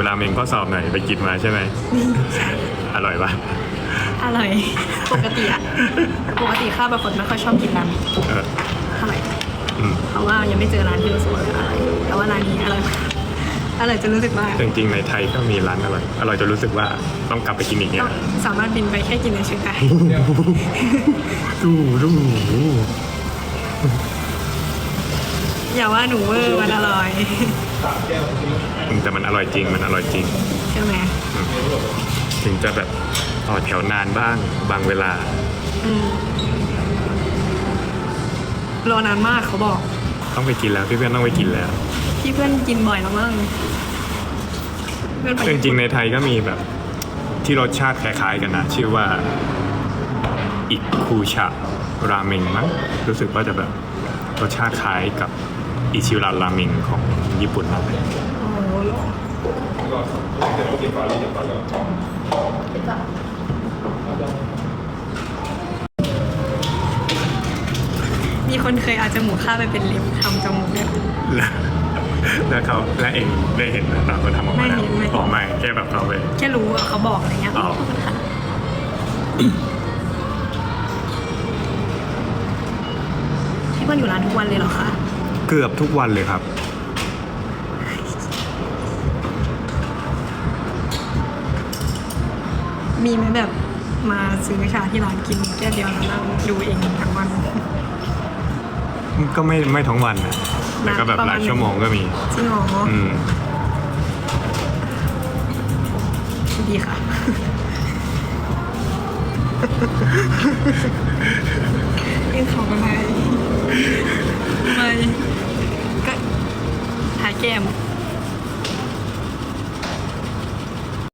เวลาเมงข้อสอบหน่อยไปกินมาใช่ไหม อร่อยปะอร่อย ปกติอะปกติข้าวแบบคนไม่ค่อยชอบกินน้เออำเท่าไหร่อืมเพราะว่ายังไม่เจอร้านที่รู้สึกว่าอร่อยแต่ว่าร้านนี้อร่อยมากอร่อยจนรู้สึกว่าจริงๆในไทยก็มีร้านอร่อย อร่อยจนรู้สึกว่าต้องกลับไปกินอีกเนี่ยต้องสามารถบินไปแค่กินในชีวิตได้ดูดู อย่าว่าหนูเวอร์มันอร่อย อืมแต่มันอร่อยจริง มันอร่อยจริงใช่ไหมถึงจะแบบต่อแถวนานบ้าง บางเวลา อืมรอนานมากเขาบอก ต้องไปกินแล้วพี่เพื่อนต้องไปกินแล้วที่เพื่อนกินบ่อยแล้วมั้งเพื่อนไปจริงๆในไทยก็มีแบบ ที่รสชาติคล้ายๆกันนะ ชื่อว่า อิคูชะราเมงมั้งรู้สึกว่าจะแบบรสชาติคล้ายกับ อิชิระราเมงของญี่ปุ่นมากเลยโอ้โหเหรอมีคนเคยเอาจมูกข้าไปเป็นเล็บทำจมูกเนี่ย แล้วแล้วเขาและเองได้เห็นไหมตอนเขาทำออกมาแล้วไม่เห็นไม่เห็น ออกมาแค่แบบเขาไป แค่รู้อะเขาบอกอะไรเงี้ยอ๋อค่ะพี่เพื่อนอยู่ร้านทุกวันเลยเหรอคะ เกือบทุกวันเลยครับ มีไหมแบบมาซื้อชาที่ร้านกินแค่เดียวแล้วนั่งดูเองทั้งวัน ก็ไม่ไม่ทั้งวันนะแต่ก็แบบประหมาลาณยชั่วโมงก็มีจริงเหรออืมดีค่ะ เอ็งของอะไร